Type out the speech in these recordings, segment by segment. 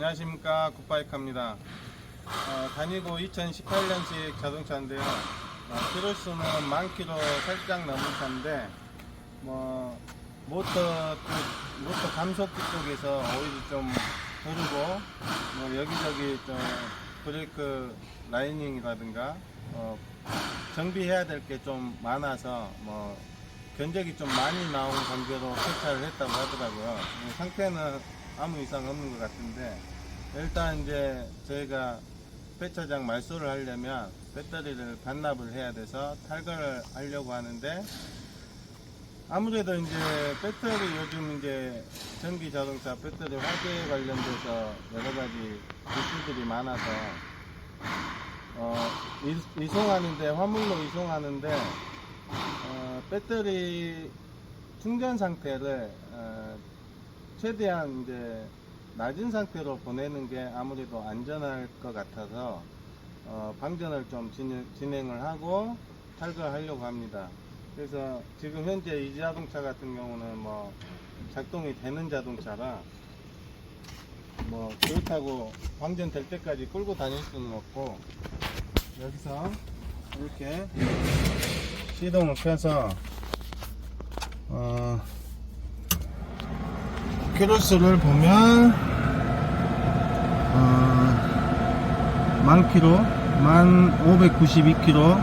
안녕하십니까 굿바이크입니다. 어, 다니고 2018년식 자동차인데요. 어, 키로수는 만 킬로 살짝 넘은 차인데 뭐 모터 쪽, 모터 감속기 쪽에서 오일이 좀 흐르고 뭐 여기저기 좀 브레이크 라이닝이라든가 어, 정비해야 될 게 좀 많아서 뭐 견적이 좀 많이 나온 관계로 세차를 했다고 하더라고요. 이 상태는 아무 이상 없는 것 같은데 일단 이제 저희가 폐차장 말소를 하려면 배터리를 반납을 해야 돼서 탈거를 하려고 하는데 아무래도 이제 배터리 요즘 이제 전기 자동차 배터리 화재 관련돼서 여러 가지 이슈들이 많아서 어, 이- 이송하는데 화물로 이송하는데 어, 배터리 충전 상태를 어, 최대한 이제 낮은 상태로 보내는 게 아무래도 안전할 것 같아서 어, 방전을 좀 진행, 진행 을 하고 탈거하려고 합니다. 그래서 지금 현재 이 자동차 같은 경우는 뭐 작동이 되는 자동차라 뭐 그렇다고 방전될 때까지 끌고 다닐 수는 없고 여기서 이렇게 시동을 켜서 어, 키로수를 보면 어, 만 킬로, 만 592킬로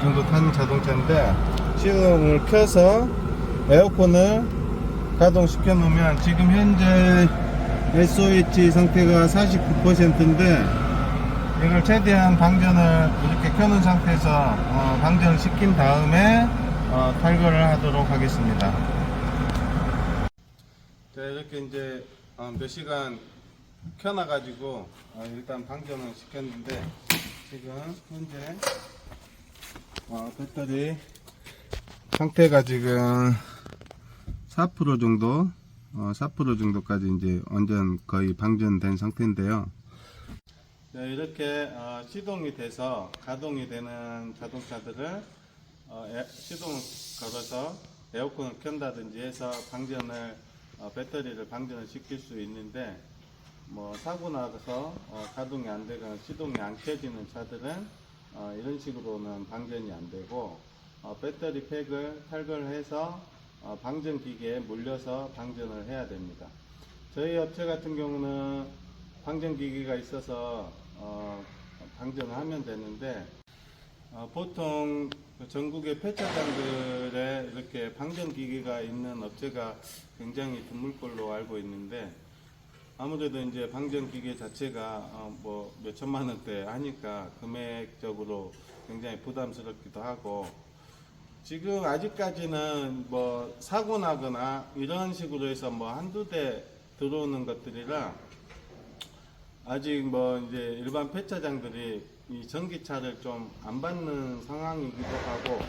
정도 탄 자동차인데 시동을 켜서 에어컨을 가동시켜 놓으면 지금 현재 SOH 상태가 49%인데 이걸 최대한 방전을 이렇게 켜놓은 상태에서 어, 방전을 시킨 다음에 어, 탈거를 하도록 하겠습니다. 자 이렇게 이제 어, 몇 시간 켜놔가지고 어, 일단 방전을 시켰는데 지금 현재 어, 배터리 상태가 지금 4% 정도 어, 4% 정도까지 이제 완전 거의 방전된 상태인데요. 네, 이렇게 어, 시동이 돼서 가동이 되는 자동차들을 시동을 걸어서 에어컨을 켠다든지 해서 방전을 어, 배터리를 방전을 시킬 수 있는데 뭐 사고 나서 어, 가동이 안 되거나 시동이 안 켜지는 차들은 어, 이런 식으로는 방전이 안 되고 어, 배터리 팩을 탈거를 해서 어, 방전 기계에 물려서 방전을 해야 됩니다. 저희 업체 같은 경우는 방전 기기가 있어서 어, 방전을 하면 되는데 어, 보통 그 전국의 폐차장들에 이렇게 방전 기기가 있는 업체가 굉장히 드물 걸로 알고 있는데 아무래도 이제 방전 기계 자체가 어, 뭐 몇천만 원대 하니까 금액적으로 굉장히 부담스럽기도 하고 지금 아직까지는 뭐 사고 나거나 이런 식으로 해서 뭐 한두 대 들어오는 것들이라 아직 뭐 이제 일반 폐차장들이 이 전기차를 좀 안 받는 상황이기도 하고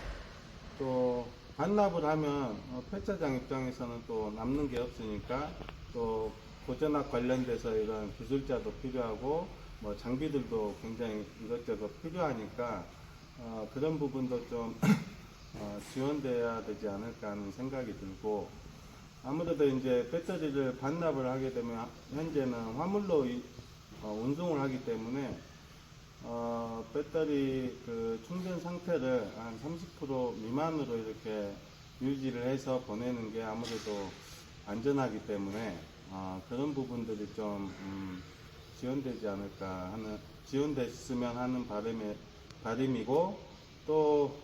또 반납을 하면 어, 폐차장 입장에서는 또 남는 게 없으니까 또 고전압 관련돼서 이런 기술자도 필요하고 뭐 장비들도 굉장히 이것저것 필요하니까 어, 그런 부분도 좀 어, 지원돼야 되지 않을까 하는 생각이 들고 아무래도 이제 배터리를 반납을 하게 되면 현재는 화물로 이- 어, 운송을 하기 때문에 어, 배터리 그 충전 상태를 한 30% 미만으로 이렇게 유지를 해서 보내는 게 아무래도 안전하기 때문에 어, 그런 부분들이 좀 음, 지원되지 않을까 하는 지원됐으면 하는 바람에 바람이고 또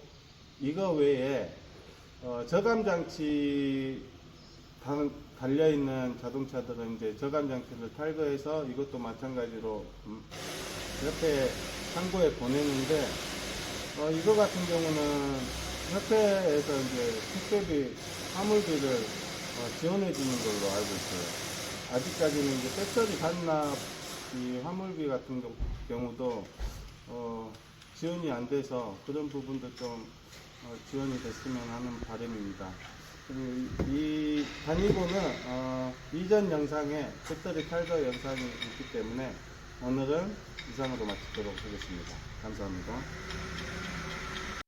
이거 외에 어, 저감 장치 달려 있는 자동차들은 이제 저감 장치를 탈거해서 이것도 마찬가지로 음, 옆에 창고에 보내는데 어, 이거 같은 경우는 협회에서 이제 택배비 화물비를 어, 지원해 주는 걸로 알고 있어요. 아직까지는 이제 배터리 반납 이 화물비 같은 경- 경우도 어, 지원이 안 돼서 그런 부분도 좀 어, 지원이 됐으면 하는 바람입니다. 그리고 이 다니고는 어, 이전 영상에 배터리 탈거 영상이 있기 때문에 오늘은 이상으로 마치도록 하겠습니다. 감사합니다.